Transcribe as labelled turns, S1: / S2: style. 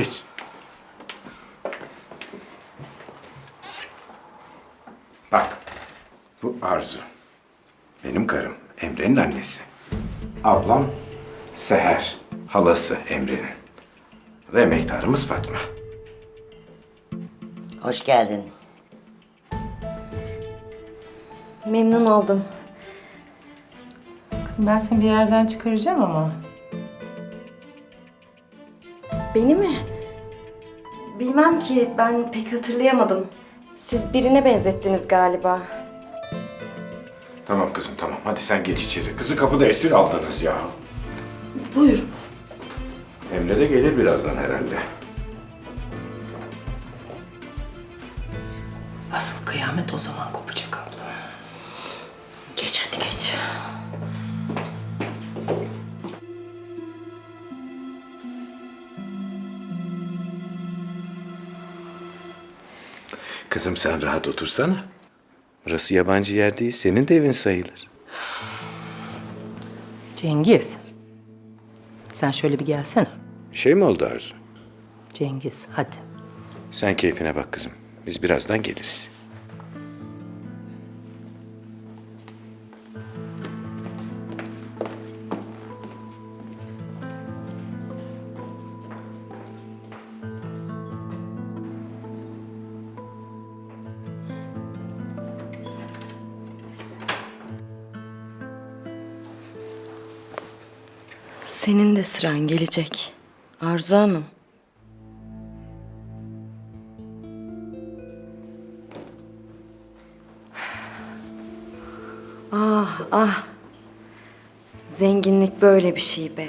S1: Geç. Bak, bu Arzu. Benim karım, Emre'nin annesi. Ablam Seher, halası Emre'nin. Ve emektarımız Fatma.
S2: Hoş geldin.
S3: Memnun oldum.
S4: Kızım ben seni bir yerden çıkaracağım ama.
S3: Beni mi? Bilmem ki ben pek hatırlayamadım. Siz birine benzettiniz galiba.
S1: Tamam kızım tamam. Hadi sen geç içeri. Kızı kapıda esir aldınız ya.
S3: Buyur.
S1: Emre de gelir birazdan herhalde.
S4: Asıl kıyamet o zaman kopacak
S1: Kızım sen rahat otursana. Burası yabancı yer değil. Senin de evin sayılır.
S4: Cengiz. Sen şöyle bir gelsene.
S1: Bir şey mi oldu Arzu?
S4: Cengiz hadi.
S1: Sen keyfine bak kızım. Biz birazdan geliriz.
S3: Senin de sıran gelecek. Arzu Hanım. Ah ah. Zenginlik böyle bir şey be.